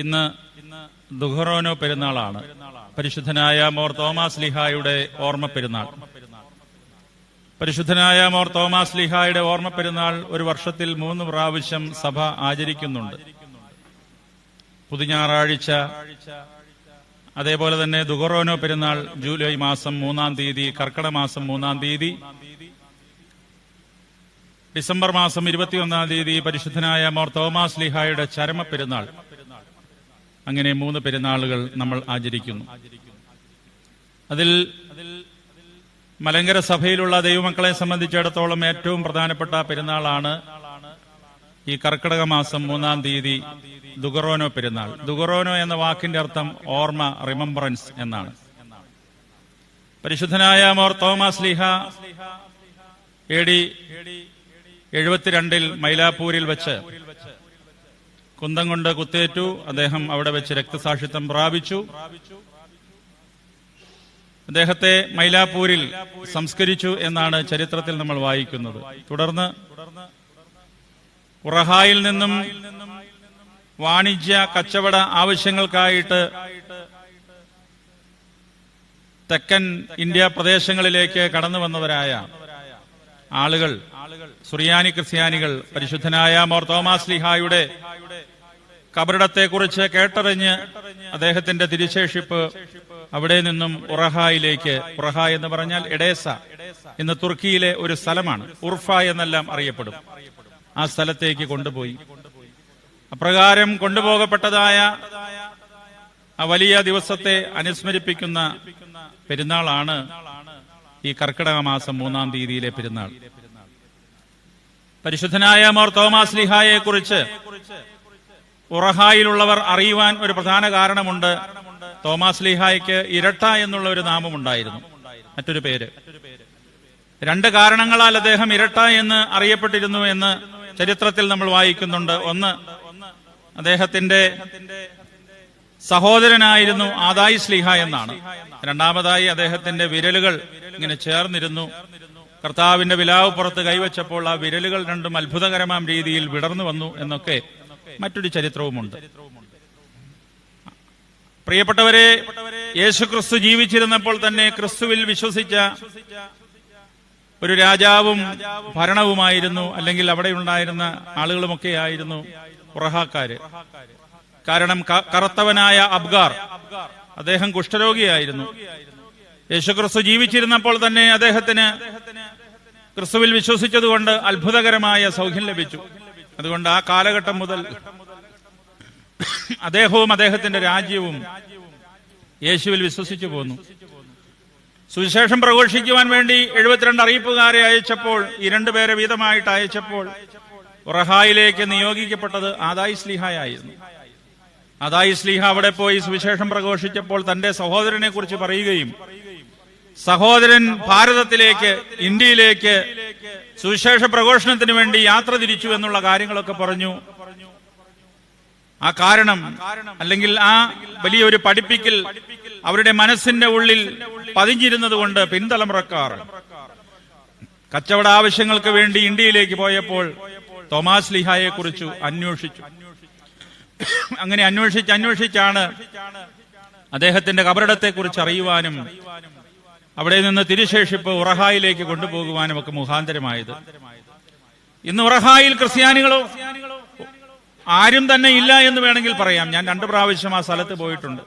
ഇന്ന് ദുഹറോനോ പെരുന്നാളാണ്. പരിശുദ്ധനായ മോർ തോമാസ് ലിഹായുടെ ഓർമ്മ പെരുന്നാൾ പരിശുദ്ധനായ മോർ തോമാസ് ലിഹായുടെ ഓർമ്മ പെരുന്നാൾ ഒരു വർഷത്തിൽ മൂന്ന് പ്രാവശ്യം സഭ ആചരിക്കുന്നുണ്ട്. പുതുഞാറാഴ്ച അതേപോലെ തന്നെ ദുഹറോനോ പെരുന്നാൾ ജൂലൈ മാസം മൂന്നാം തീയതി കർക്കട മാസം മൂന്നാം തീയതി ഡിസംബർ മാസം ഇരുപത്തിയൊന്നാം തീയതി പരിശുദ്ധനായ മോർ തോമാസ് ലിഹായുടെ ചരമ പെരുന്നാൾ അങ്ങനെ മൂന്ന് പെരുന്നാളുകൾ നമ്മൾ ആചരിക്കുന്നു. അതിൽ മലങ്കര സഭയിലുള്ള ദൈവമക്കളെ സംബന്ധിച്ചിടത്തോളം ഏറ്റവും പ്രധാനപ്പെട്ട പെരുന്നാളാണ് ഈ കർക്കിടക മാസം മൂന്നാം തീയതി ദുഗറോനോ പെരുന്നാൾ. ദുഗറോനോ എന്ന വാക്കിന്റെ അർത്ഥം ഓർമ്മ റിമംബറൻസ് എന്നാണ്. പരിശുദ്ധനായ മോർ തോമസ് ലിഹ എഴുപത്തിരണ്ടിൽ മൈലാപ്പൂരിൽ വെച്ച് കുന്തം കൊണ്ട് കുത്തേറ്റു. അദ്ദേഹം അവിടെ വെച്ച് രക്തസാക്ഷിത്വം പ്രാപിച്ചു. അദ്ദേഹത്തെ മൈലാപ്പൂരിൽ സംസ്കരിച്ചു എന്നാണ് ചരിത്രത്തിൽ നമ്മൾ വായിക്കുന്നത്. തുടർന്ന് ഉറഹായിൽ നിന്നും വാണിജ്യ കച്ചവട ആവശ്യങ്ങൾക്കായിട്ട് തെക്കൻ ഇന്ത്യ പ്രദേശങ്ങളിലേക്ക് കടന്നു വന്നവരായ ആളുകൾ സുറിയാനി ക്രിസ്ത്യാനികൾ പരിശുദ്ധനായ മോർ തോമാസ് ലിഹായുടെ കബറിടത്തെക്കുറിച്ച് കേട്ടറിഞ്ഞ് അദ്ദേഹത്തിന്റെ തിരിശേഷിപ്പ് അവിടെ നിന്നും ഉറഹായിലേക്ക് ഉറഹ എന്ന് പറഞ്ഞാൽ എഡേസ ഇന്ന് തുർക്കിയിലെ ഒരു സ്ഥലമാണ്. ഉർഫ എന്നെല്ലാം അറിയപ്പെടും. ആ സ്ഥലത്തേക്ക് കൊണ്ടുപോയി. അപ്രകാരം കൊണ്ടുപോകപ്പെട്ടതായ ആ വലിയ ദിവസത്തെ അനുസ്മരിപ്പിക്കുന്ന പെരുന്നാളാണ് ഈ കർക്കിടക മാസം മൂന്നാം തീയതിയിലെ പെരുന്നാൾ. പരിശുദ്ധനായ മോർ തോമാസ് ലിഹായെ കുറിച്ച് ഉറഹായിലുള്ളവർ അറിയുവാൻ ഒരു പ്രധാന കാരണമുണ്ട്. തോമാസ് ലീഹായ്ക്ക് ഇരട്ട എന്നുള്ള ഒരു നാമമുണ്ടായിരുന്നു. മറ്റൊരു പേര്. രണ്ട് കാരണങ്ങളാൽ അദ്ദേഹം ഇരട്ട എന്ന് അറിയപ്പെട്ടിരുന്നു എന്ന് ചരിത്രത്തിൽ നമ്മൾ വായിക്കുന്നുണ്ട്. ഒന്ന് അദ്ദേഹത്തിന്റെ സഹോദരനായിരുന്നു ആദായി സ്ലിഹ എന്നാണ്. രണ്ടാമതായി അദ്ദേഹത്തിന്റെ വിരലുകൾ ഇങ്ങനെ ചേർന്നിരുന്നു. കർത്താവിന്റെ വിലാവ് പുറത്ത് കൈവച്ചപ്പോൾ ആ വിരലുകൾ രണ്ടും അത്ഭുതകരമാം രീതിയിൽ വിടർന്നു വന്നു എന്നൊക്കെ മറ്റൊരു ചരിത്രവുമുണ്ട്. പ്രിയപ്പെട്ടവരെ യേശു ക്രിസ്തു ജീവിച്ചിരുന്നപ്പോൾ തന്നെ ക്രിസ്തുവിൽ വിശ്വസിച്ച ഒരു രാജാവും ഭരണവുമായിരുന്നു അല്ലെങ്കിൽ അവിടെ ഉണ്ടായിരുന്ന ആളുകളുമൊക്കെ ആയിരുന്നു ഉറഹാക്കാര്. കാരണം കറുത്തവനായ അബ്ഗാർ അദ്ദേഹം കുഷ്ഠരോഗിയായിരുന്നു. യേശുക്രിസ്തു ജീവിച്ചിരുന്നപ്പോൾ തന്നെ അദ്ദേഹത്തിന് ക്രിസ്തുവിൽ വിശ്വസിച്ചതുകൊണ്ട് അത്ഭുതകരമായ സൗഖ്യം ലഭിച്ചു. അതുകൊണ്ട് ആ കാലഘട്ടം മുതൽ അദ്ദേഹവും അദ്ദേഹത്തിന്റെ രാജ്യവും യേശുവിൽ വിശ്വസിച്ചു പോന്നു. സുവിശേഷം പ്രഘോഷിക്കുവാൻ വേണ്ടി എഴുപത്തിരണ്ട് അറിയിപ്പുകാരെ അയച്ചപ്പോൾ ഈ രണ്ടുപേരെ വീതമായിട്ട് അയച്ചപ്പോൾ ഉറഹായിലേക്ക് നിയോഗിക്കപ്പെട്ടത് ആദായി സ്ലിഹായായിരുന്നു. ആദായി സ്ലിഹ അവിടെ പോയി സുവിശേഷം പ്രഘോഷിച്ചപ്പോൾ തന്റെ സഹോദരനെ കുറിച്ച് പറയുകയും സഹോദരൻ ഭാരതത്തിലേക്ക് ഇന്ത്യയിലേക്ക് സുവിശേഷ പ്രഘോഷണത്തിന് വേണ്ടി യാത്ര തിരിച്ചു എന്നുള്ള കാര്യങ്ങളൊക്കെ പറഞ്ഞു. ആ കാരണം അല്ലെങ്കിൽ ആ വലിയൊരു പഠിപ്പിക്കൽ അവരുടെ മനസ്സിന്റെ ഉള്ളിൽ പതിഞ്ഞിരുന്നത് കൊണ്ട് പിന്തലമുറക്കാർ കച്ചവട ആവശ്യങ്ങൾക്ക് വേണ്ടി ഇന്ത്യയിലേക്ക് പോയപ്പോൾ തോമാസ് ലിഹായെ കുറിച്ച് അന്വേഷിച്ചു. അങ്ങനെ അന്വേഷിച്ച് അന്വേഷിച്ചാണ് അദ്ദേഹത്തിന്റെ കബറിടത്തെ കുറിച്ച് അറിയുവാനും അവിടെ നിന്ന് തിരുശേഷിപ്പ് ഉറഹായിലേക്ക് കൊണ്ടുപോകുവാനും ഒക്കെ മുഖാന്തരമായത്. ഇന്ന് ഉറഹായിൽ ക്രിസ്ത്യാനികളോ ആരും തന്നെ ഇല്ല എന്ന് വേണമെങ്കിൽ പറയാം. ഞാൻ രണ്ടു പ്രാവശ്യം ആ സ്ഥലത്ത് പോയിട്ടുണ്ട്.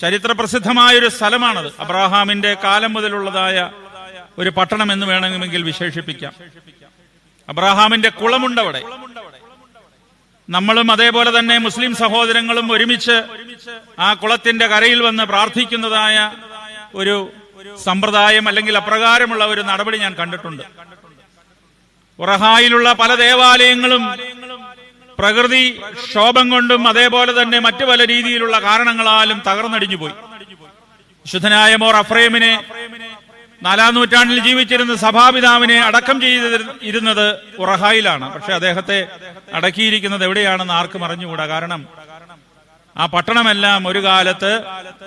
ചരിത്ര പ്രസിദ്ധമായ ഒരു സ്ഥലമാണത്. അബ്രഹാമിന്റെ കാലം മുതലുള്ളതായ ഒരു പട്ടണം എന്ന് വേണമെങ്കിൽ വിശേഷിപ്പിക്കാം. അബ്രഹാമിന്റെ കുളമുണ്ടവിടെ. നമ്മളും അതേപോലെ തന്നെ മുസ്ലിം സഹോദരങ്ങളും ഒരുമിച്ച് ആ കുളത്തിന്റെ കരയിൽ വന്ന് പ്രാർത്ഥിക്കുന്നതായ ഒരു സമ്പ്രദായം അല്ലെങ്കിൽ അപ്രകാരമുള്ള ഒരു നടപടി ഞാൻ കണ്ടിട്ടുണ്ട്. ഉറഹായിലുള്ള പല ദേവാലയങ്ങളും പ്രകൃതി ക്ഷോഭം കൊണ്ടും അതേപോലെ തന്നെ മറ്റു പല രീതിയിലുള്ള കാരണങ്ങളാലും തകർന്നടിഞ്ഞു പോയി. വിശുദ്ധനായ മോർ അഫ്രേമിനെ നാലാം നൂറ്റാണ്ടിൽ ജീവിച്ചിരുന്ന സഭാപിതാവിനെ അടക്കം ചെയ്ത് ഇരുന്നത് ഉറഹായിലാണ്. പക്ഷെ അദ്ദേഹത്തെ അടക്കിയിരിക്കുന്നത് എവിടെയാണെന്ന് ആർക്കും അറിഞ്ഞുകൂടാ. കാരണം ആ പട്ടണമെല്ലാം ഒരു കാലത്ത്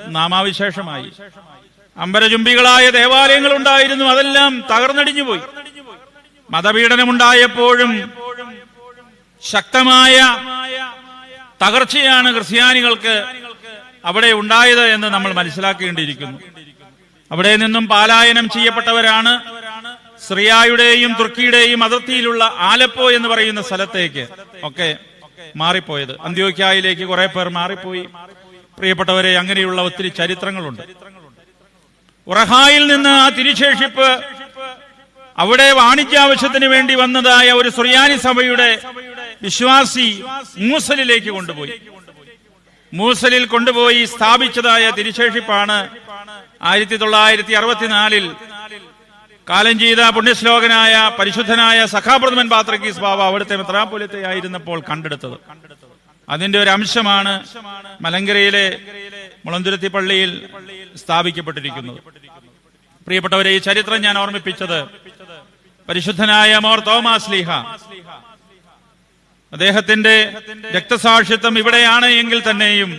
നാമാവിശേഷമായി. അമ്പരചുംബികളായ ദേവാലയങ്ങൾ ഉണ്ടായിരുന്നു അതെല്ലാം തകർന്നടിഞ്ഞു പോയി. മതപീഡനമുണ്ടായപ്പോഴും ശക്തമായ തകർച്ചയാണ് ക്രിസ്ത്യാനികൾക്ക് അവിടെ ഉണ്ടായത് എന്ന് നമ്മൾ മനസ്സിലാക്കേണ്ടിയിരിക്കുന്നു. അവിടെ നിന്നും പാലായനം ചെയ്യപ്പെട്ടവരാണ് സിറിയായുടെയും തുർക്കിയുടെയും അതിർത്തിയിലുള്ള ആലപ്പോ എന്ന് പറയുന്ന സ്ഥലത്തേക്ക് ഒക്കെ മാറിപ്പോയത്. അന്ത്യോക്യായിലേക്ക് കുറെ പേർ മാറിപ്പോയി. പ്രിയപ്പെട്ടവരെ അങ്ങനെയുള്ള ഒത്തിരി ചരിത്രങ്ങളുണ്ട്. ഉറഹായിൽ നിന്ന് ആ തിരിശേഷിപ്പ് അവിടെ വാണിജ്യാവശ്യത്തിന് വേണ്ടി വന്നതായ ഒരു സുറിയാനി സഭയുടെ വിശ്വാസി മൂസലിലേക്ക് കൊണ്ടുപോയി. മൂസലിൽ കൊണ്ടുപോയി സ്ഥാപിച്ചതായ തിരിശേഷിപ്പാണ് ആയിരത്തി തൊള്ളായിരത്തി അറുപത്തിനാലിൽ കാലം ചെയ്ത പുണ്യശ്ലോകനായ പരിശുദ്ധനായ സഖാപ്രഥമൻ പാത്രക്കീസ് ബാബ അവിടുത്തെ മെത്രാപൊലിത്തെ ആയിരുന്നപ്പോൾ കണ്ടെടുത്തത്. അതിന്റെ ഒരു അംശമാണ് മലങ്കരയിലെ മുളന്തുരുത്തി പള്ളിയിൽ സ്ഥാപിക്കപ്പെട്ടിരിക്കുന്നത് പ്രിയപ്പെട്ടവരെ ഈ ചരിത്രം ഞാൻ ഓർമ്മിപ്പിച്ചത് പരിശുദ്ധനായ മോർ തോമാസ് ലീഹ. അദ്ദേഹത്തിന്റെ രക്തസാക്ഷിത്വം ഇവിടെയാണ് എങ്കിൽ തന്നെയും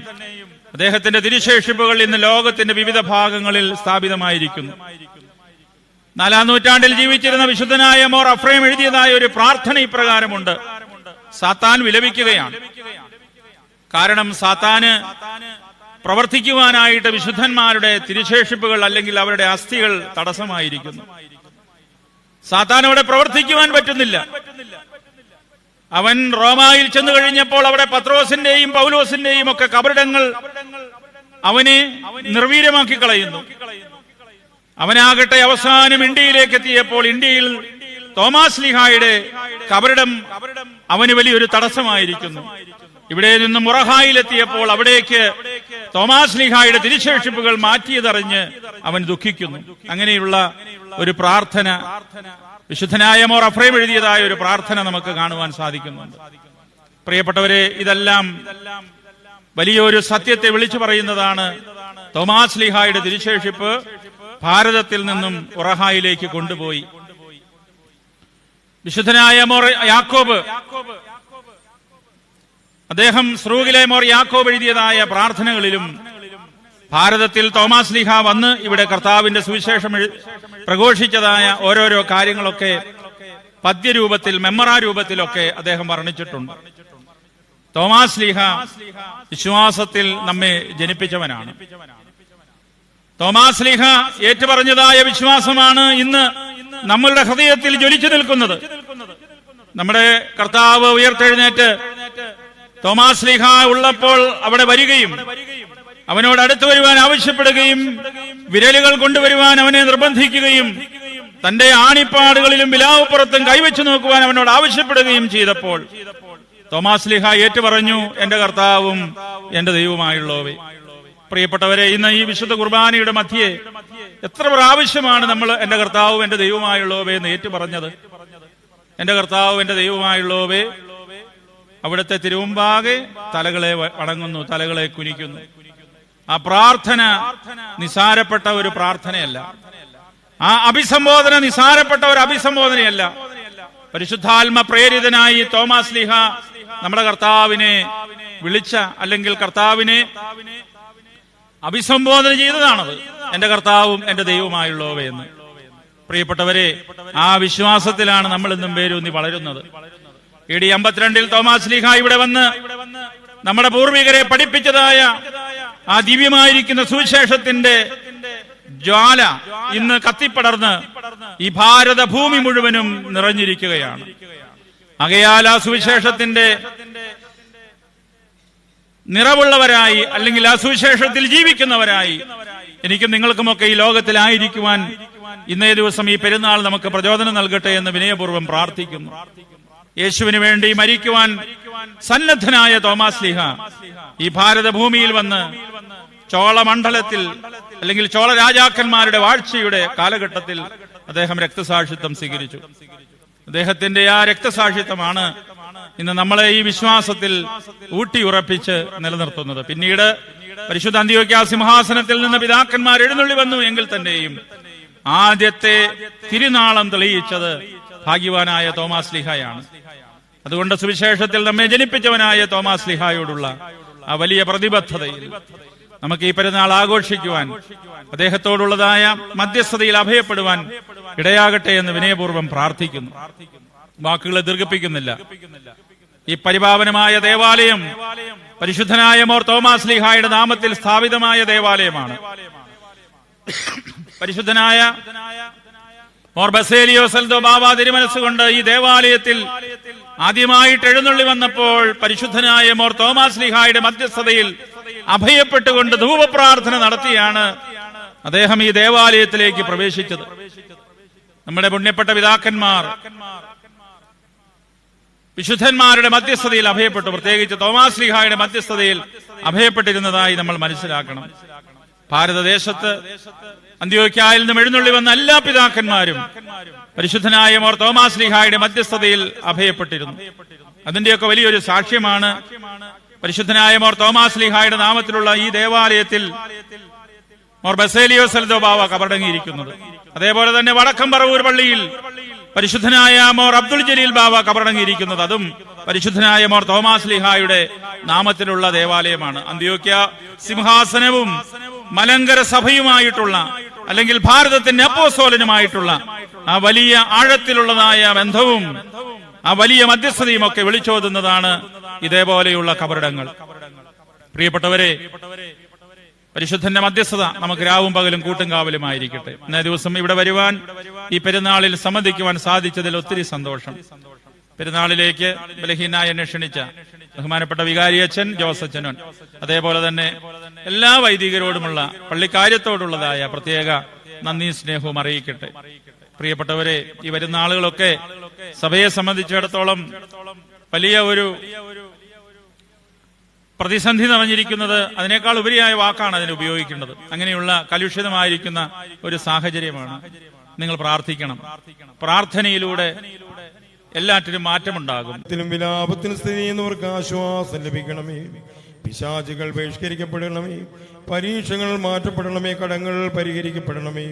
അദ്ദേഹത്തിന്റെ തിരുശേഷിപ്പുകൾ ഇന്ന് ലോകത്തിന്റെ വിവിധ ഭാഗങ്ങളിൽ സ്ഥാപിതമായിരിക്കുന്നു. നാലാം നൂറ്റാണ്ടിൽ ജീവിച്ചിരുന്ന വിശുദ്ധനായ മോർ അഫ്രേം എഴുതിയതായ ഒരു പ്രാർത്ഥന ഇപ്രകാരമുണ്ട്. സാത്താൻ വിലപിക്കുകയാണ്. കാരണം സാത്താന് പ്രവർത്തിക്കുവാനായിട്ട് വിശുദ്ധന്മാരുടെ തിരുശേഷിപ്പുകൾ അല്ലെങ്കിൽ അവരുടെ അസ്ഥികൾ തടസ്സമായിരിക്കുന്നു. സാത്താൻ അവിടെ പ്രവർത്തിക്കുവാൻ പറ്റുന്നില്ല. അവൻ റോമായിൽ ചെന്നു കഴിഞ്ഞപ്പോൾ അവിടെ പത്രോസിന്റെയും പൗലോസിന്റെയും ഒക്കെ കബറിടങ്ങൾ അവനെ നിർവീര്യമാക്കി കളയുന്നു. അവനാകട്ടെ അവസാനം ഇന്ത്യയിലേക്ക് എത്തിയപ്പോൾ ഇന്ത്യയിൽ തോമാസ് ലിഹായുടെ കബറിടം അവന് വലിയൊരു തടസ്സമായിരിക്കുന്നു. ഇവിടെ നിന്ന് മുറഹായിലെത്തിയപ്പോൾ അവിടേക്ക് തോമാസ് ലിഹായുടെ തിരിശേഷിപ്പുകൾ മാറ്റിയതറിഞ്ഞ് അവൻ ദുഃഖിക്കുന്നു. അങ്ങനെയുള്ള ഒരു പ്രാർത്ഥന വിശുദ്ധനായ മോർ അഫ്രൈം എഴുതിയതായ ഒരു പ്രാർത്ഥന നമുക്ക് കാണുവാൻ സാധിക്കുന്നുണ്ട്. പ്രിയപ്പെട്ടവരെ ഇതെല്ലാം വലിയൊരു സത്യത്തെ വിളിച്ചു പറയുന്നതാണ് തോമാസ് ലിഹായുടെ തിരിശേഷിപ്പ് ഭാരതത്തിൽ നിന്നും ഉറഹായിലേക്ക് കൊണ്ടുപോയി. വിശുദ്ധനായ മോർ യാക്കോബ് അദ്ദേഹം സ്രൂഗിലെ മോർ യാക്കോബ് എഴുതിയതായ പ്രാർത്ഥനകളിലും ഭാരതത്തിൽ തോമാസ് ലിഹ വന്ന് ഇവിടെ കർത്താവിന്റെ സുവിശേഷം പ്രഘോഷിച്ചതായ ഓരോരോ കാര്യങ്ങളൊക്കെ പദ്യരൂപത്തിൽ മെമ്മറാ രൂപത്തിലൊക്കെ അദ്ദേഹം വർണിച്ചിട്ടുണ്ട്. തോമാസ് ലീഹ വിശ്വാസത്തിൽ നമ്മെ ജനിപ്പിച്ചവനാണ്. തോമാസ് ലീഹ ഏറ്റുപറഞ്ഞതായ വിശ്വാസമാണ് ഇന്ന് നമ്മളുടെ ഹൃദയത്തിൽ ജ്വലിച്ചു നിൽക്കുന്നത്. നമ്മുടെ കർത്താവ് ഉയർത്തെഴുന്നേറ്റ് തോമാസ് ലീഹ ഉള്ളപ്പോൾ അവിടെ വരികയും അവനോട് അടുത്തു വരുവാൻ ആവശ്യപ്പെടുകയും വിരലുകൾ കൊണ്ടുവരുവാൻ അവനെ നിർബന്ധിക്കുകയും തന്റെ ആണിപ്പാടുകളിലും വിലാവുപ്പുറത്തും കൈവച്ചു നോക്കുവാൻ അവനോട് ആവശ്യപ്പെടുകയും ചെയ്തപ്പോൾ തോമാസ് ലിഹ ഏറ്റുപറഞ്ഞു എന്റെ കർത്താവും എന്റെ ദൈവമായുള്ളവേ പ്രിയപ്പെട്ടവരെ ഇന്ന് ഈ വിശുദ്ധ കുർബാനയുടെ മധ്യേ എത്ര പ്രാവശ്യമാണ് നമ്മൾ എന്റെ കർത്താവും എന്റെ ദൈവമായുള്ളവേ എന്ന് ഏറ്റുപറഞ്ഞത്? എന്റെ കർത്താവും എന്റെ ദൈവമായുള്ളവേ അവിടുത്തെ തിരുവുമ്പാകെ തലകളെ വടങ്ങുന്നു തലകളെ കുനിക്കുന്നു. ആ പ്രാർത്ഥന നിസാരപ്പെട്ട ഒരു പ്രാർത്ഥനയല്ല. ആ അഭിസംബോധന നിസാരപ്പെട്ട ഒരു അഭിസംബോധനയല്ല. പരിശുദ്ധാത്മ പ്രേരിതനായി തോമസ് ലിഹ നമ്മുടെ കർത്താവിനെ വിളിച്ച അല്ലെങ്കിൽ കർത്താവിനെ അഭിസംബോധന ചെയ്തതാണത്. എന്റെ കർത്താവും എന്റെ ദൈവമായുള്ളവയെന്ന് പ്രിയപ്പെട്ടവരെ ആ വിശ്വാസത്തിലാണ് നമ്മൾ ഇന്നും പേരൂന്നി വളരുന്നത്. എ ഡി അമ്പത്തിരണ്ടിൽ തോമാസ് ലീഹ ഇവിടെ വന്ന് നമ്മുടെ പൂർവികരെ പഠിപ്പിച്ചതായ ആ ദിവ്യമായിരിക്കുന്ന സുവിശേഷത്തിന്റെ ജ്വാല ഇന്ന് കത്തിപ്പടർന്ന് ഈ ഭാരത ഭൂമി മുഴുവനും നിറഞ്ഞിരിക്കുകയാണ്. അകയാൽ ആ സുവിശേഷത്തിന്റെ നിറവുള്ളവരായി അല്ലെങ്കിൽ ആ സുവിശേഷത്തിൽ ജീവിക്കുന്നവരായി എനിക്കും നിങ്ങൾക്കുമൊക്കെ ഈ ലോകത്തിലായിരിക്കുവാൻ ഇന്നേ ദിവസം ഈ പെരുന്നാൾ നമുക്ക് പ്രചോദനം നൽകട്ടെ എന്ന് വിനയപൂർവം പ്രാർത്ഥിക്കുന്നു. യേശുവിന് വേണ്ടി മരിക്കുവാൻ സന്നദ്ധനായ തോമാസ് ലീഹ ഈ ഭാരതഭൂമിയിൽ വന്ന് ചോളമണ്ഡലത്തിൽ അല്ലെങ്കിൽ ചോള രാജാക്കന്മാരുടെ വാഴ്ചയുടെ കാലഘട്ടത്തിൽ അദ്ദേഹം രക്തസാക്ഷിത്വം സ്വീകരിച്ചു. അദ്ദേഹത്തിന്റെ ആ രക്തസാക്ഷിത്വമാണ് ഇന്ന് നമ്മളെ ഈ വിശ്വാസത്തിൽ ഊട്ടിയുറപ്പിച്ച് നിലനിർത്തുന്നത്. പിന്നീട് പരിശുദ്ധ അന്ത്യോക്യ സിംഹാസനത്തിൽ നിന്ന് പിതാക്കന്മാർ എഴുന്നള്ളി വന്നു എങ്കിൽ തന്നെയും ആദ്യത്തെ തിരുനാളം തെളിയിച്ചത് ഭാഗ്യവാനായ തോമാസ് ലിഹായാണ്. അതുകൊണ്ട് സുവിശേഷത്തിൽ നമ്മെ ജനിപ്പിച്ചവനായ തോമാസ് ലിഹായോടുള്ള ആ വലിയ പ്രതിബദ്ധതയിൽ നമുക്ക് ഈ പെരുന്നാൾ ആഘോഷിക്കുവാൻ അദ്ദേഹത്തോടുള്ളതായ മധ്യസ്ഥതയിൽ അഭയപ്പെടുവാൻ ഇടയാകട്ടെ എന്ന് വിനയപൂർവം പ്രാർത്ഥിക്കുന്നു. വാക്കുകളെ ദീർഘിപ്പിക്കുന്നില്ല. ഈ പരിപാവനമായ ദേവാലയം പരിശുദ്ധനായ മോർ തോമാസ് ലിഹായുടെ നാമത്തിൽ സ്ഥാപിതമായ ദേവാലയമാണ്. പരിശുദ്ധനായ മോർ ബസേലിയോ സൽദോ ബാബ തിരുമനസ്സുകൊണ്ട് ഈ ദേവാലയത്തിൽ ആദ്യമായിട്ട് എഴുന്നള്ളി വന്നപ്പോൾ പരിശുദ്ധനായ മോർ തോമാസ് ലിഹായുടെ മധ്യസ്ഥതയിൽ അഭയപ്പെട്ടുകൊണ്ട് ധൂപപ്രാർത്ഥന നടത്തിയാണ് അദ്ദേഹം ഈ ദേവാലയത്തിലേക്ക് പ്രവേശിച്ചത്. നമ്മുടെ പുണ്യപ്പെട്ട പിതാക്കന്മാർ വിശുദ്ധന്മാരുടെ മധ്യസ്ഥതയിൽ അഭയപ്പെട്ടു. പ്രത്യേകിച്ച് തോമാസ് ലിഹായുടെ മധ്യസ്ഥതയിൽ അഭയപ്പെട്ടിരുന്നതായി നമ്മൾ മനസ്സിലാക്കണം. ഭാരതദേശത്ത് അന്ത്യോക്യായിൽ നിന്നും എഴുന്നള്ളി വന്ന എല്ലാ പിതാക്കന്മാരും പരിശുദ്ധനായ മോർ തോമാസ് ലിഹായുടെ മധ്യസ്ഥതയിൽ അഭയപ്പെട്ടിരുന്നു. അതിന്റെയൊക്കെ വലിയൊരു സാക്ഷ്യമാണ് പരിശുദ്ധനായ മോർ തോമാസ് ലിഹായുടെ നാമത്തിലുള്ള ഈ ദേവാലയത്തിൽ മോർ ബസേലിയോ സൽദോ ബാവ കബറടങ്ങിയിരിക്കുന്നത്. അതേപോലെ തന്നെ വടക്കം പറവൂർ പള്ളിയിൽ പരിശുദ്ധനായ മോർ അബ്ദുൽ ജലീൽ ബാബ കബറടങ്ങിയിരിക്കുന്നത്. അതും പരിശുദ്ധനായ മോർ തോമാസ് ലിഹായുടെ നാമത്തിലുള്ള ദേവാലയമാണ്. അന്ത്യോക്യ സിംഹാസനവും മലങ്കര സഭയുമായിട്ടുള്ള അല്ലെങ്കിൽ ഭാരതത്തിന്റെ അപ്പോസോലനുമായിട്ടുള്ള ആ വലിയ ആഴത്തിലുള്ളതായ ബന്ധവും ആ വലിയ മധ്യസ്ഥതയും ഒക്കെ വിളിച്ചോതുന്നതാണ് ഇതേപോലെയുള്ള കബറിടങ്ങൾ. പ്രിയപ്പെട്ടവരെ പരിശുദ്ധന്റെ മധ്യസ്ഥത നമുക്ക് രാവും പകലും കൂട്ടും കാവലുമായിരിക്കട്ടെ. ഇന്നേ ദിവസം ഇവിടെ വരുവാൻ ഈ പെരുന്നാളിൽ സംബന്ധിക്കുവാൻ സാധിച്ചതിൽ ഒത്തിരി സന്തോഷം. പെരുന്നാളിലേക്ക് ബലഹീനായ എന്നെ ക്ഷണിച്ച ബഹുമാനപ്പെട്ട വികാരിയച്ഛൻ ജോസച്ചനോൻ അതേപോലെ തന്നെ എല്ലാ വൈദികരോടുമുള്ള പള്ളിക്കാര്യത്തോടുള്ളതായ പ്രത്യേക നന്ദി സ്നേഹവും അറിയിക്കട്ടെ. പ്രിയപ്പെട്ടവരെ ഈ വരുന്ന ആളുകളൊക്കെ സഭയെ സംബന്ധിച്ചിടത്തോളം വലിയ ഒരു പ്രതിസന്ധി നിറഞ്ഞിരിക്കുന്നത് അതിനേക്കാൾ ഉപരിയായ വാക്കാണ് അതിന് ഉപയോഗിക്കേണ്ടത്. അങ്ങനെയുള്ള കലുഷിതമായിരിക്കുന്ന ഒരു സാഹചര്യമാണ്. നിങ്ങൾ പ്രാർത്ഥിക്കണം. പ്രാർത്ഥനയിലൂടെ എല്ലാറ്റിനും മാറ്റമുണ്ടാകും. വിലാപത്തിനും സ്ഥിതി ചെയ്യുന്നവർക്ക് ആശ്വാസം ലഭിക്കണമേ. പിശാചുകൾ ബഹിഷ്കരിക്കപ്പെടണമേ. പരീക്ഷകൾ മാറ്റപ്പെടണമേ. കടങ്ങൾ പരിഹരിക്കപ്പെടണമേ.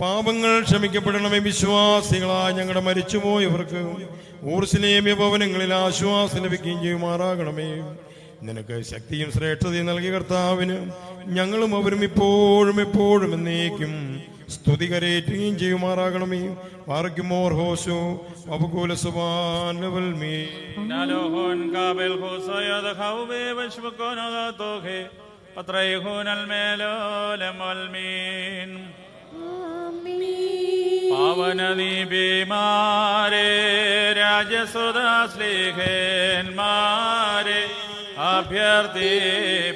പാപങ്ങൾ ക്ഷമിക്കപ്പെടണമേ. വിശ്വാസികളായ ഞങ്ങളുടെ മരിച്ചുപോയവർക്ക് ഊർസിലേമ്യ ഭവനങ്ങളിൽ ആശ്വാസം ലഭിക്കുകയും ചെയ്യുമാറാകണമേ. നിനക്ക് ശക്തിയും ശ്രേഷ്ഠതയും നൽകി കർത്താവിന് ഞങ്ങളും അവരും ഇപ്പോഴും എപ്പോഴും എന്നേക്കും. സ്തുതി കരയേറ്റുകയും ചെയ്യുമാറാകണമേ മാർഗമോർഹോശോ അപകൂല സുബാനുവൽമേ പാവനദീപിമാരെ രാജസുതാസ്ലേഹന്മാരെ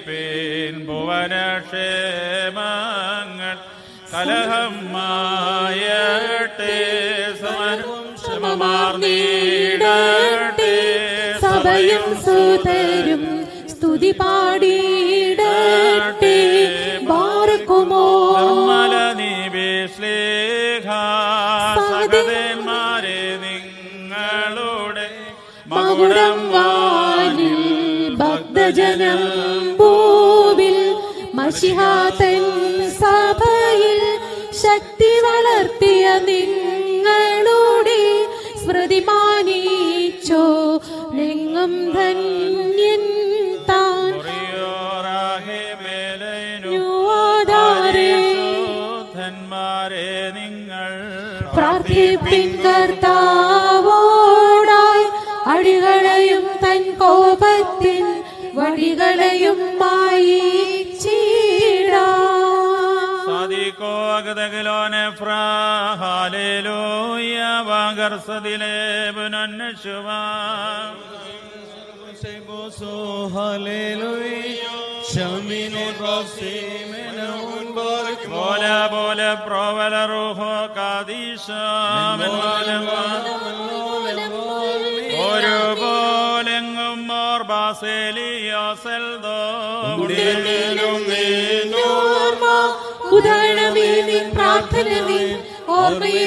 പേൻ ഭുവനക്ഷേമങ്ങൾ കലഹം മായട്ടെ സമമാർന്നീടട്ടെ സഭയും സുതരും സ്തുതി പാടിയിടട്ടെ ബാർക്കുമോ സകതന്മാരെ നിങ്ങളുടെ മകുടം വാനിൽ ഭക്തജനം ഭൂവിൽ മഷിഹാതൻ സഭയിൽ ശക്തി വളർത്തിയ നിങ്ങളുടെ സ്മൃതി മാനിച്ചോ നിങ്ങും ധന്യൻ താൻ. ധന്മാരെ നിങ്ങൾ പ്രാർത്ഥിപ്പിൻ ഒരു പോലെങ്ങും മോർ ഉദാഹരണമേ നിൻ പ്രാർത്ഥന നിൻ ഓർമ്മയെ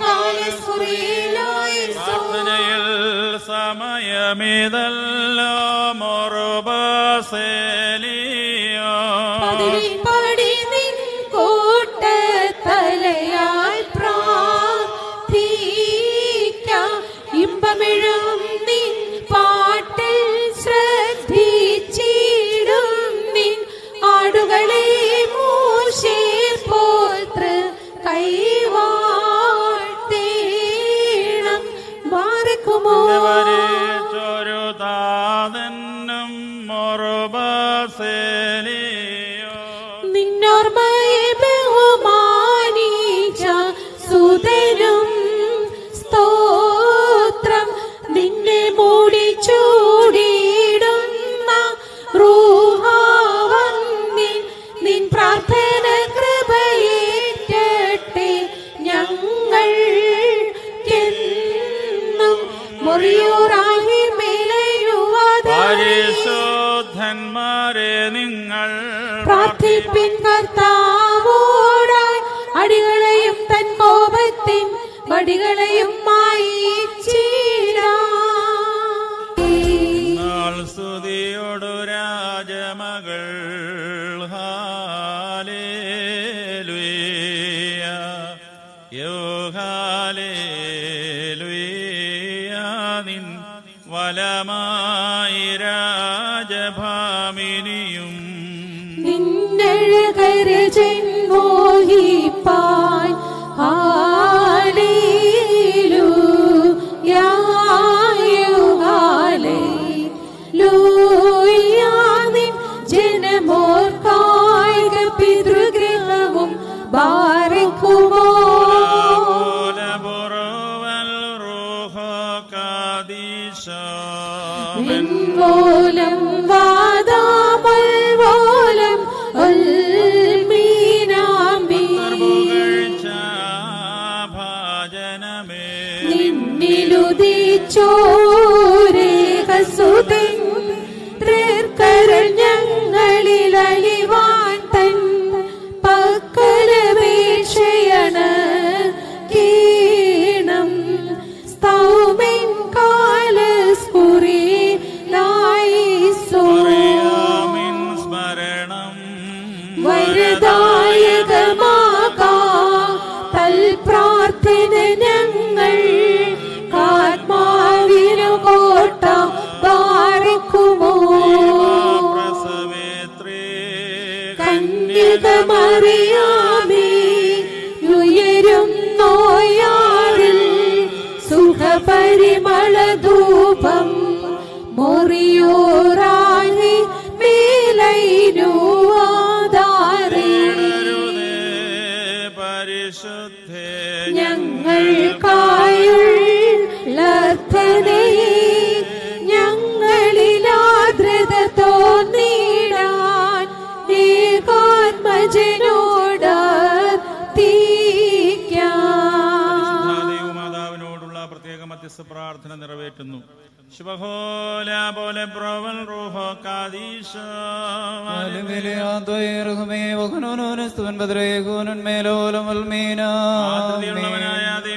കാലസ്കുറിയിലായി പ്രാർത്ഥനയിൽ സമയമിതല്ലോ മൊറുബസേലിയോ Norma Senio. Norma യോഹാലേലുയ നിൻ വലമായി രാജഭാമിനിയും നിന്നഴകര ജന്മോഹിപ്പാൻ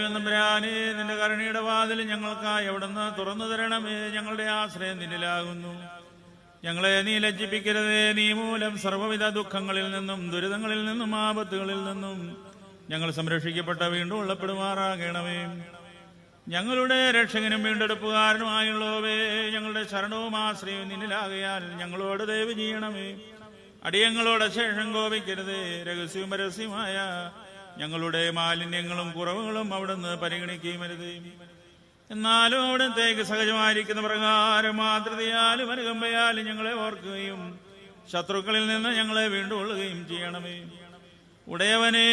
തമ്പുരാനെ നിന്റെ കരുണയുടെ വാതിൽ ഞങ്ങൾക്കായി എവിടുന്ന് തുറന്നു തരണമേ ഞങ്ങളുടെ ആശ്രയം നിന്നിലാകുന്നു ഞങ്ങളെ നീ ലജ്ജിപ്പിക്കരുതേ നീ മൂലം സർവവിധ ദുഃഖങ്ങളിൽ നിന്നും ദുരിതങ്ങളിൽ നിന്നും ആപത്തുകളിൽ നിന്നും ഞങ്ങൾ സംരക്ഷിക്കപ്പെട്ട വീണ്ടും ഉള്ളപ്പെടുമാറാകണമേ ഞങ്ങളുടെ രക്ഷകനും വീണ്ടെടുപ്പുകാരനുമായുള്ളവേ ഞങ്ങളുടെ ശരണവും ആശ്രയവും നിന്നിലാകയാൽ ഞങ്ങളോട് ദയവ് ചെയ്യണമേ. അടിയങ്ങളോട് ശേഷം കോപിക്കരുതേ. രഹസ്യവും പരസ്യമായ ഞങ്ങളുടെ മാലിന്യങ്ങളും കുറവുകളും അവിടുന്ന് പരിഗണിക്കുകയും അരുതേ. എന്നാലും അവിടത്തേക്ക് സഹജമായിരിക്കുന്ന പ്രകാരം മാതൃതയാലും അനുകമ്പയാലും ഞങ്ങളെ ഓർക്കുകയും ശത്രുക്കളിൽ നിന്ന് ഞങ്ങളെ വീണ്ടുകൊള്ളുകയും ചെയ്യണമേ. ഉടയവനേ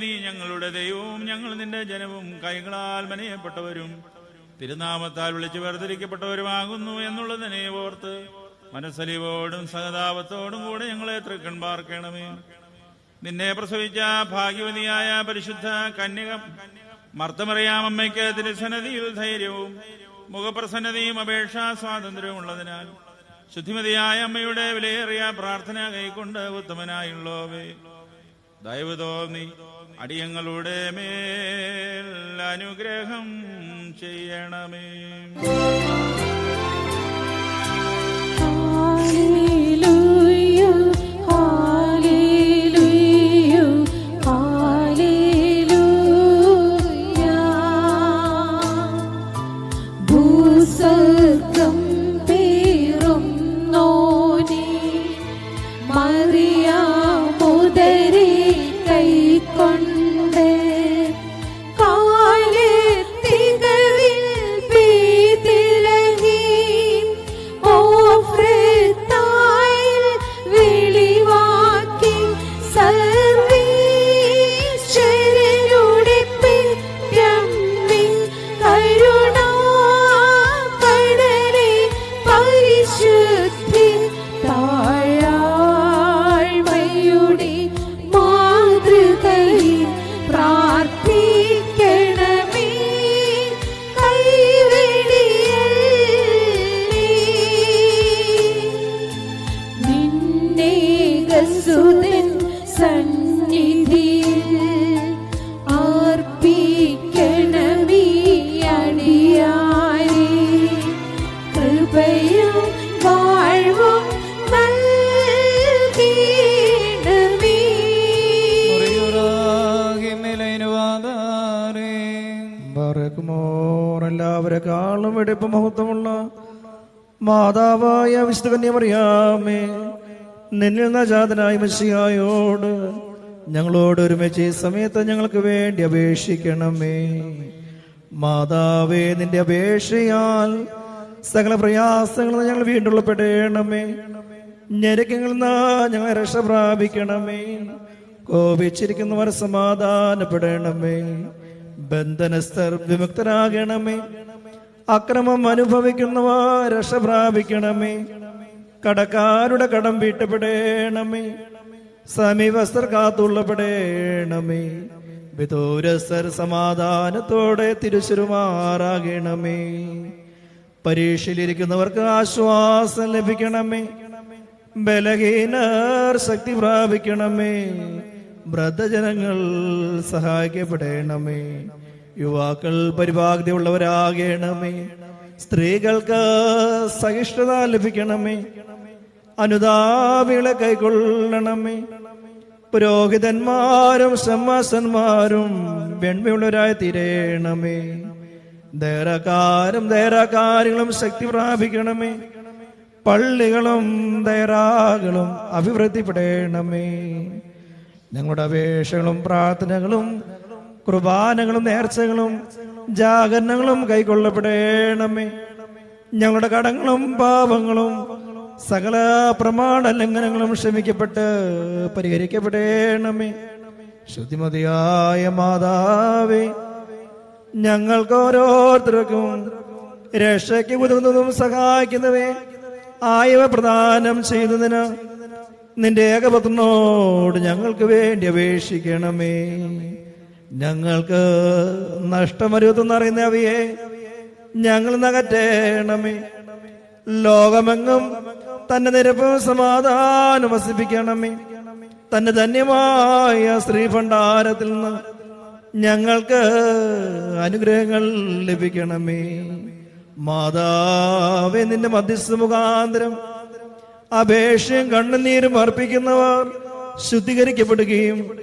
നീ ഞങ്ങളുടെ ദൈവവും ഞങ്ങൾ നിന്റെ ജനവും കൈകളാൽ മനയപ്പെട്ടവരും തിരുനാമത്താൽ വിളിച്ചു വേർതിരിക്കപ്പെട്ടവരുമാകുന്നു എന്നുള്ളതിനെ ഓർത്ത് മനസ്സലിവോടും സഹതാപത്തോടും കൂടെ ഞങ്ങളെ തൃക്കൺ പാർക്കണമേ നിന്നെ പ്രസവിച്ച ഭാഗ്യവതിയായ പരിശുദ്ധ കന്യക മർത്തമറിയാമമ്മയ്ക്ക് തിരുസന്നതിയിൽ ധൈര്യവും മുഖപ്രസന്നതയും അപേക്ഷാ സ്വാതന്ത്ര്യവും ഉള്ളതിനാൽ ശുദ്ധിമതിയായ അമ്മയുടെ വിലയേറിയ പ്രാർത്ഥന കൈക്കൊണ്ട് ഉത്തമനായുള്ളവേ. ദയവ് തോന്നി അടിയങ്ങളുടെ മേൽ അനുഗ്രഹം ചെയ്യണമേ. വെടിപ്പ് മഹത്വമുള്ള മാതാവായ വിശുദ്ധ കന്യമറിയാമേ നിന്നിൽ നജാതനായ മശിയായോട് ഞങ്ങളോട് ഒരുമിച്ച് ഈ സമയത്ത് ഞങ്ങൾക്ക് വേണ്ടി അപേക്ഷിക്കണമേ. മാതാവേ നിന്റെ അപേക്ഷയാൽ സകല പ്രയാസങ്ങളിൽ ഞങ്ങൾ വീണ്ടുള്ളപ്പെടണമേ ഞെരുക്കങ്ങൾ ഞങ്ങളെ രക്ഷ പ്രാപിക്കണമേ. കോപിച്ചിരിക്കുന്നവർ സമാധാനപ്പെടണമേ. ബന്ധനസ്ഥർ വിമുക്തരാകണമേ. അക്രമം അനുഭവിക്കുന്നവർ രക്ഷ പ്രാപിക്കണമേ. കടക്കാരുടെ കടം വീട്ടപ്പെടേണമേ സമീപസ്ഥർ കാത്തുള്ളപ്പെടേണമേ വിദൂരസ്ഥർ സമാധാനത്തോടെ തിരിച്ചുരുമാറാകണമേ പരീക്ഷയിലിരിക്കുന്നവർക്ക് ആശ്വാസം ലഭിക്കണമേ. ബലഹീനർ ശക്തി പ്രാപിക്കണമേ. വ്രതജനങ്ങൾ സഹായിക്കപ്പെടണമേ. യുവാക്കൾ പരിഭാഗ്യമുള്ളവരാകണമേ സ്ത്രീകൾക്ക് സഹിഷ്ണുത ലഭിക്കണമേ. അനുതാപികളെ കൈക്കൊള്ളണമേ. പുരോഹിതന്മാരും സമ്മാസന്മാരും വെണ്മയുള്ളവരായി തീരണമേ ധൈര്യക്കാരും ധൈര്യകാര്യങ്ങളും ശക്തി പ്രാപിക്കണമേ. പള്ളികളും ധൈരാകളും അഭിവൃദ്ധിപ്പെടണമേ. ഞങ്ങളുടെ അപേക്ഷകളും പ്രാർത്ഥനകളും കുർബാനകളും നേർച്ചകളും ജാഗരണങ്ങളും കൈക്കൊള്ളപ്പെടേണമേ. ഞങ്ങളുടെ കടങ്ങളും പാപങ്ങളും സകല പ്രമാണ ലംഘനങ്ങളും ക്ഷമിക്കപ്പെട്ട് പരിഹരിക്കപ്പെടേണമേ. ശുദ്ധിമതിയായ മാതാവേ ഞങ്ങൾക്ക് ഓരോരുത്തർക്കും രക്ഷയ്ക്ക് ഉതകുന്നതും സഹായിക്കുന്നവേ ആയവ പ്രദാനം ചെയ്തതിന് നിന്റെ ഏകപത്നോട് ഞങ്ങൾക്ക് വേണ്ടി അപേക്ഷിക്കണമേ. ഞങ്ങൾക്ക് നഷ്ടം വരുമെന്ന് അറിയുന്ന അവയെ. ഞങ്ങൾ നകറ്റേണമേ. ലോകമെങ്ങും തന്റെ നിരപ്പും സമാധാനം വസിപ്പിക്കണമേ. തന്നെ ധന്യമായ ശ്രീഭണ്ഡാരത്തിൽ നിന്ന് ഞങ്ങൾക്ക് അനുഗ്രഹങ്ങൾ ലഭിക്കണമേ. മാതാവേ നിന്റെ മധ്യസ്ഥ മുഖാന്തരം അപേക്ഷയും കണ്ണുനീരും അർപ്പിക്കുന്നവർ ശുദ്ധീകരിക്കപ്പെടുകയും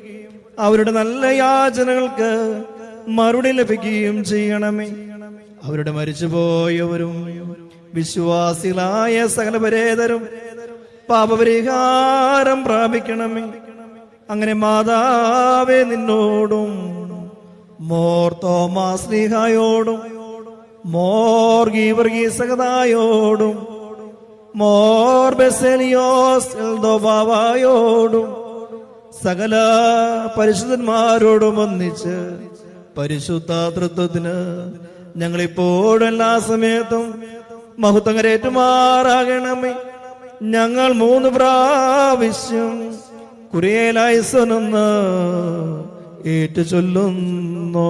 അവരുടെ നല്ല യാചനകൾക്ക് മറുപടി ലഭിക്കുകയും ചെയ്യണമേ. അവരുടെ മരിച്ചുപോയവരും വിശ്വാസികളായ സകലപരേതരും പാപപരിഹാരം പ്രാപിക്കണമേ. അങ്ങനെ മാതാവേ നിന്നോടും മോർ തോമാസ് ലീഹായോടും മോർ ഗീവർഗീസകതായോടും മോർ ബെസലിയോസ് എൽദോബാവായോടും സകല പരിശുദ്ധന്മാരോടും ഒന്നിച്ച് പരിശുദ്ധാതൃത്വത്തിന് ഞങ്ങളിപ്പോഴും എല്ലാ സമയത്തും മഹുത്തങ്ങരേറ്റുമാറാകണമേ ഞങ്ങൾ മൂന്ന് പ്രാവശ്യം കുറിയേലായി കുറിയേലായിസൊന്ന് ഏറ്റു ചൊല്ലുന്നു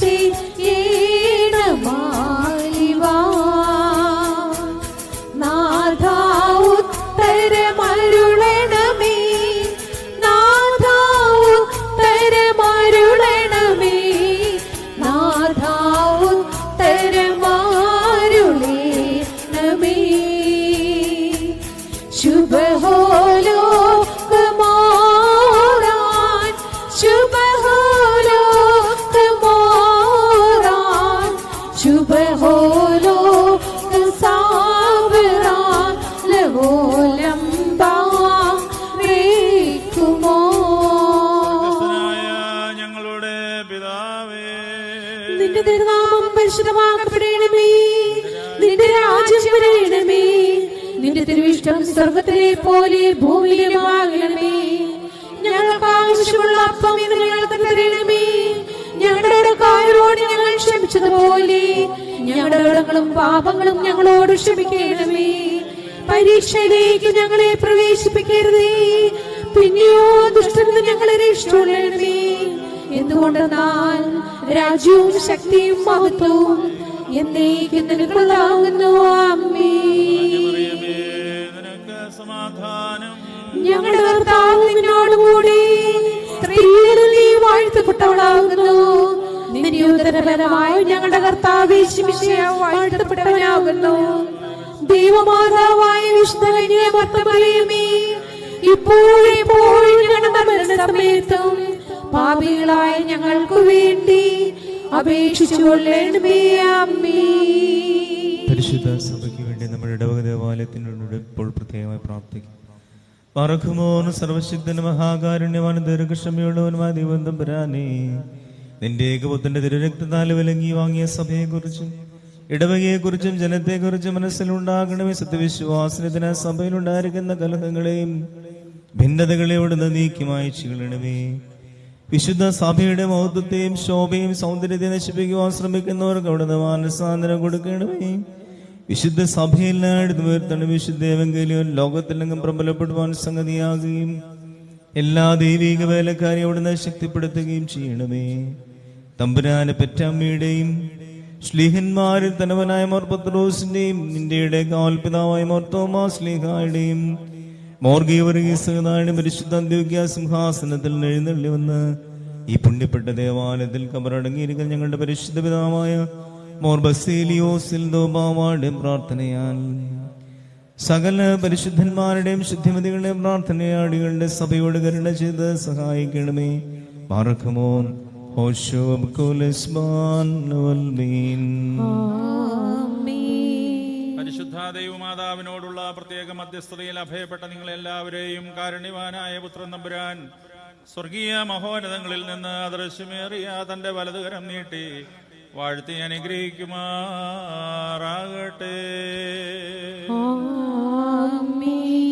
See. നിന്റെ തിരുനാമം പരിശുദ്ധമാക്കപ്പെടണമേ. നിന്റെ രാജ്യം വരണമേ. നിന്റെ തിരുവിഷ്ടം സ്വർഗത്തിലെ പോലെ ഭൂമിയിലുമാകണമേ. ഞങ്ങൾക്ക് ആവശ്യമുള്ള അപ്പം ഇന്ന് ഞങ്ങൾക്ക് തരണമേ. ഞങ്ങളുടെ കായലോട് ഞങ്ങൾ ക്ഷമിച്ചതുപോലെ ഞങ്ങളുടെ വിളങ്ങളും പാപങ്ങളും ഞങ്ങളോട് ക്ഷമിക്കണമേ. പരീക്ഷയിലേക്ക് ഞങ്ങളെ പ്രവേശിപ്പിക്കരുതേ. പിന്നെയോ ദുഷ്ടം ഞങ്ങളെ രക്ഷിച്ചുകൊള്ളണമേ. എന്തുകൊണ്ടെന്നാൽ രാജ്യവും ശക്തിയും മഹത്വവും എന്നേക്കും നിനക്കുള്ളതാകുന്നു. അമ്മേ ഞങ്ങളുടെ കർത്താവ് നിന്നോടുകൂടി സ്ത്രീകളിൽ നീ വാഴ്ത്തപ്പെട്ടവളാകുന്നു. നിന്റെ ഞങ്ങളുടെ കർത്താവ് വാഴ്ത്തപ്പെട്ടവനാകുന്നു. ദൈവമാതാവായ ഭർത്തമറിയമേ ഇപ്പോഴെപ്പോഴും ഞങ്ങളുടെ മരണസമയത്തും പാപികളായ ഞങ്ങൾക്ക് വേണ്ടി അപേക്ഷിച്ചു പരിശുദ്ധ സഭയ്ക്ക് വേണ്ടി ഇടവക പരാനേ നിന്റെ ഏകപുത്തിന്റെ തിരുരക്തത്താൽ വിലങ്ങി വാങ്ങിയ സഭയെക്കുറിച്ചും ഇടവകയെക്കുറിച്ചും ജനത്തെക്കുറിച്ചും മനസ്സിലുണ്ടാകണമേ സത്യവിശ്വാസത്തിന് സഭയിലുണ്ടായിരിക്കുന്ന കലഹങ്ങളെയും ഭിന്നതകളെയും ഇവിടുന്ന് നീക്കി മായച്ചു വിശുദ്ധ സഭയുടെ മഹത്വത്തെയും ശോഭയും സൗന്ദര്യത്തെ നശിപ്പിക്കുവാൻ ശ്രമിക്കുന്നവർക്ക് അവിടുന്ന് മാനസാന്തരം കൊടുക്കണമേ. വിശുദ്ധ സഭയെല്ലായിടത്തും ഉയർത്തണം വിശുദ്ധ ഏവെങ്കിലും ലോകത്തിലെങ്കിലും പ്രബലപ്പെടുവാൻ സംഗതിയാകുകയും എല്ലാ ദൈവിക വേലക്കാരെയും അവിടുന്ന് ശക്തിപ്പെടുത്തുകയും ചെയ്യണമേ. തമ്പുരാനെ പെറ്റമ്മയുടെയും ശ്ലീഹന്മാരിൽ തനവനായ മോർ പത്രോസിന്റെയും കാൽപിതാവായ മോർ തോമാ ശ്ലീഹായുടെയും മോർഗീവർഗീസകനായ പരിശുദ്ധ അന്ത്യോഗ്യ സിംഹാസനത്തിൽ എഴുന്നള്ളി വന്ന് ഈ പുണ്യപ്പെട്ട ദേവാലയത്തിൽ കബറടങ്ങിയിരിക്കുന്ന ഞങ്ങളുടെ പരിശുദ്ധ പിതാവായ മോർ ബസേലിയോസിൽ ദോബാവാടെ പ്രാർത്ഥനയാൽ സകല പരിശുദ്ധന്മാരുടെയും ശുദ്ധിമതികളുടെയും പ്രാർത്ഥനയാടികളുടെ സഭയോട് കരുണ ചെയ്ത് സഹായിക്കണമേ. പാർക്കുമോ ഹോഷോ പരിശുദ്ധ പരിശുദ്ധാദൈവമാതാവിനോടുള്ള പ്രത്യേക മധ്യസ്ഥതയിൽ അഭയപ്പെട്ട നിങ്ങളെല്ലാവരെയും കാരണിവാനായ പുത്രൻ നമ്പുരാൻ സ്വർഗീയ മഹോന്നതങ്ങളിൽ നിന്ന് അദൃശ്യമേറിയ തന്റെ വലതുകരം നീട്ടി വാഴ്ത്തി അനുഗ്രഹിക്കുമാറാകട്ടെ. ആമീൻ.